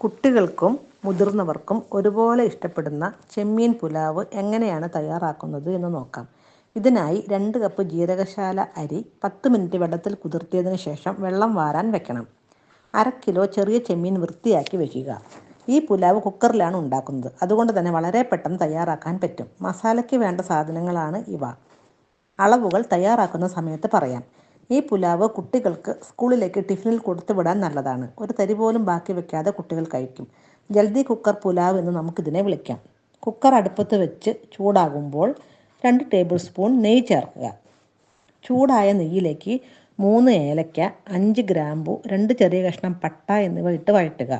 കുട്ടികൾക്കും മുതിർന്നവർക്കും ഒരുപോലെ ഇഷ്ടപ്പെടുന്ന ചെമ്മീൻ പുലാവ് എങ്ങനെയാണ് തയ്യാറാക്കുന്നത് എന്ന് നോക്കാം. ഇതിനായി രണ്ട് കപ്പ് ജീരകശാല അരി പത്ത് മിനിറ്റ് വെള്ളത്തിൽ കുതിർത്തിയതിന് ശേഷം വെള്ളം വാരാൻ വെക്കണം. അര കിലോ ചെറിയ ചെമ്മീൻ വൃത്തിയാക്കി വെക്കുക. ഈ പുലാവ് കുക്കറിലാണ് ഉണ്ടാക്കുന്നത്. അതുകൊണ്ട് തന്നെ വളരെ പെട്ടെന്ന് തയ്യാറാക്കാൻ പറ്റും. മസാലയ്ക്ക് വേണ്ട സാധനങ്ങളാണ് ഇവ. അളവുകൾ തയ്യാറാക്കുന്ന സമയത്ത് പറയാം. ഈ പുലാവ് കുട്ടികൾക്ക് സ്കൂളിലേക്ക് ടിഫിനിൽ കൊടുത്തു വിടാൻ നല്ലതാണ്. ഒരു തരി പോലും ബാക്കി വെക്കാതെ കുട്ടികൾ കഴിക്കും. ജൽദി കുക്കർ പുലാവ് എന്ന് നമുക്കിതിനെ വിളിക്കാം. കുക്കർ അടുപ്പത്ത് വെച്ച് ചൂടാകുമ്പോൾ രണ്ട് ടേബിൾ സ്പൂൺ നെയ്യ് ചേർക്കുക. ചൂടായ നെയ്യിലേക്ക് മൂന്ന് ഏലക്ക അഞ്ച് ഗ്രാമ്പു രണ്ട് ചെറിയ കഷ്ണം പട്ട എന്നിവ ഇട്ട് വഴറ്റുക.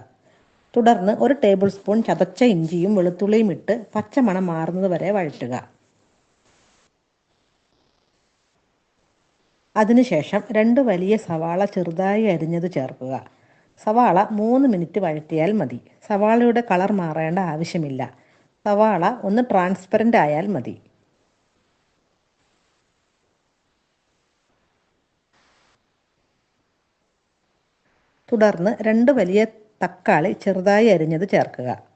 തുടർന്ന് ഒരു ടേബിൾ സ്പൂൺ ചതച്ച ഇഞ്ചിയും വെളുത്തുള്ളിയും ഇട്ട് പച്ചമണം മാറുന്നത് വരെ വഴറ്റുക. അതിനുശേഷം രണ്ട് വലിയ സവാള ചെറുതായി അരിഞ്ഞത് ചേർക്കുക. സവാള മൂന്ന് മിനിറ്റ് വഴറ്റിയാൽ മതി. സവാളയുടെ കളർ മാറേണ്ട ആവശ്യമില്ല. സവാള ഒന്ന് ട്രാൻസ്പെറന്റ് ആയാൽ മതി. തുടർന്ന് രണ്ട് വലിയ തക്കാളി ചെറുതായി അരിഞ്ഞത് ചേർക്കുക.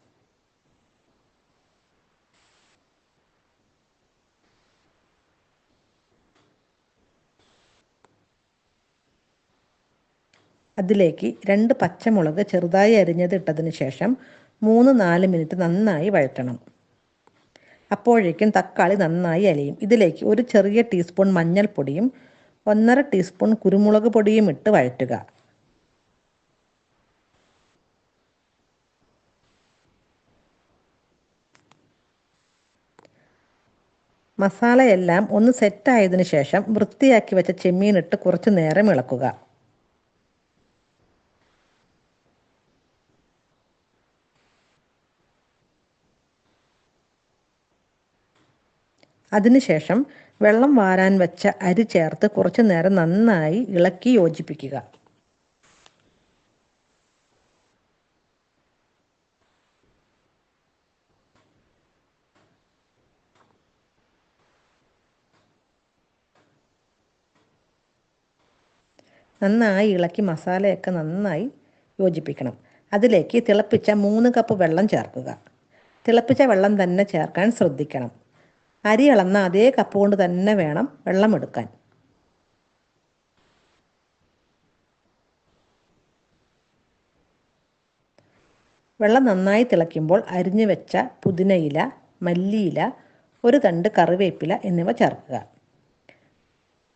അതിലേക്ക് രണ്ട് പച്ചമുളക് ചെറുതായി അരിഞ്ഞത് ഇട്ടതിന് ശേഷം മൂന്ന് നാല് മിനിറ്റ് നന്നായി വഴറ്റണം. അപ്പോഴേക്കും തക്കാളി നന്നായി അലിയും. ഇതിലേക്ക് ഒരു ചെറിയ ടീസ്പൂൺ മഞ്ഞൾപ്പൊടിയും ഒന്നര ടീസ്പൂൺ കുരുമുളക് പൊടിയും ഇട്ട് വഴറ്റുക. മസാലയെല്ലാം ഒന്ന് സെറ്റായതിനു ശേഷം വൃത്തിയാക്കി വെച്ച ചെമ്മീനിട്ട് കുറച്ചു നേരം ഇളക്കുക. അതിനുശേഷം വെള്ളം വാരാൻ വെച്ച അരി ചേർത്ത് കുറച്ചു നേരം നന്നായി ഇളക്കി യോജിപ്പിക്കുക. നന്നായി ഇളക്കി മസാലയൊക്കെ നന്നായി യോജിപ്പിക്കണം. അതിലേക്ക് തിളപ്പിച്ച മൂന്ന് കപ്പ് വെള്ളം ചേർക്കുക. തിളപ്പിച്ച വെള്ളം തന്നെ ചേർക്കാൻ ശ്രദ്ധിക്കണം. അരി ഇളന്ന അതേ കപ്പ് കൊണ്ട് തന്നെ വേണം വെള്ളം എടുക്കാൻ. വെള്ളം നന്നായി തിളയ്ക്കുമ്പോൾ അരിഞ്ഞു വെച്ച പുതിനയില മല്ലിയില ഒരു തണ്ട് കറിവേപ്പില എന്നിവ ചേർക്കുക.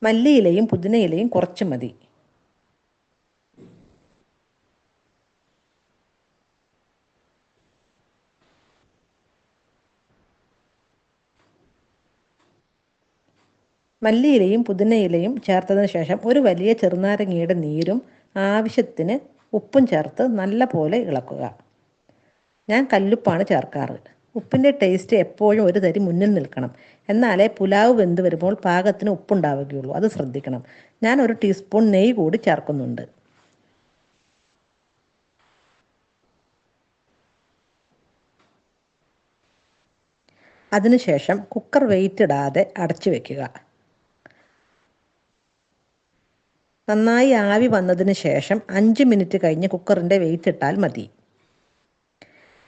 മല്ലിയിലയും പുതിനയിലയും കുറച്ച് മതി. മല്ലിയിലയും പുതിനയിലയും ചേർത്തതിന് ശേഷം ഒരു വലിയ ചെറുനാരങ്ങയുടെ നീരും ആവശ്യത്തിന് ഉപ്പും ചേർത്ത് നല്ല പോലെ ഇളക്കുക. ഞാൻ കല്ലുപ്പാണ് ചേർക്കാറ്. ഉപ്പിന്റെ ടേസ്റ്റ് എപ്പോഴും ഒരു തരി മുന്നിൽ നിൽക്കണം. എന്നാലേ പുലാവ് വെന്ത് വരുമ്പോൾ പാകത്തിന് ഉപ്പുണ്ടാവുകയുള്ളൂ. അത് ശ്രദ്ധിക്കണം. ഞാൻ ഒരു ടീസ്പൂൺ നെയ്യ് കൂടി ചേർക്കുന്നുണ്ട്. അതിനുശേഷം കുക്കർ വെയിറ്റ് ഇടാതെ അടച്ചു വെക്കുക. നന്നായി ആവി വന്നതിന് ശേഷം അഞ്ച് മിനിറ്റ് കഴിഞ്ഞ് കുക്കറിന്റെ വെയിറ്റ് ഇട്ടാൽ മതി.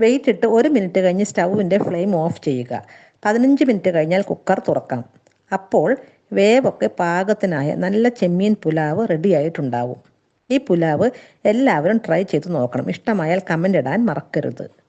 വെയിറ്റ് ഇട്ട് ഒരു മിനിറ്റ് കഴിഞ്ഞ് സ്റ്റൗവിന്റെ ഫ്ലെയിം ഓഫ് ചെയ്യുക. പതിനഞ്ച് മിനിറ്റ് കഴിഞ്ഞാൽ കുക്കർ തുറക്കാം അപ്പോൾ വേവൊക്കെ പാകത്തിനായ നല്ല ചെമ്മീൻ പുലാവ് റെഡിയായിട്ടുണ്ടാവും ഈ പുലാവ് എല്ലാവരും ട്രൈ ചെയ്ത് നോക്കണം. ഇഷ്ടമായാൽ കമന്റ് ഇടാൻ മറക്കരുത്.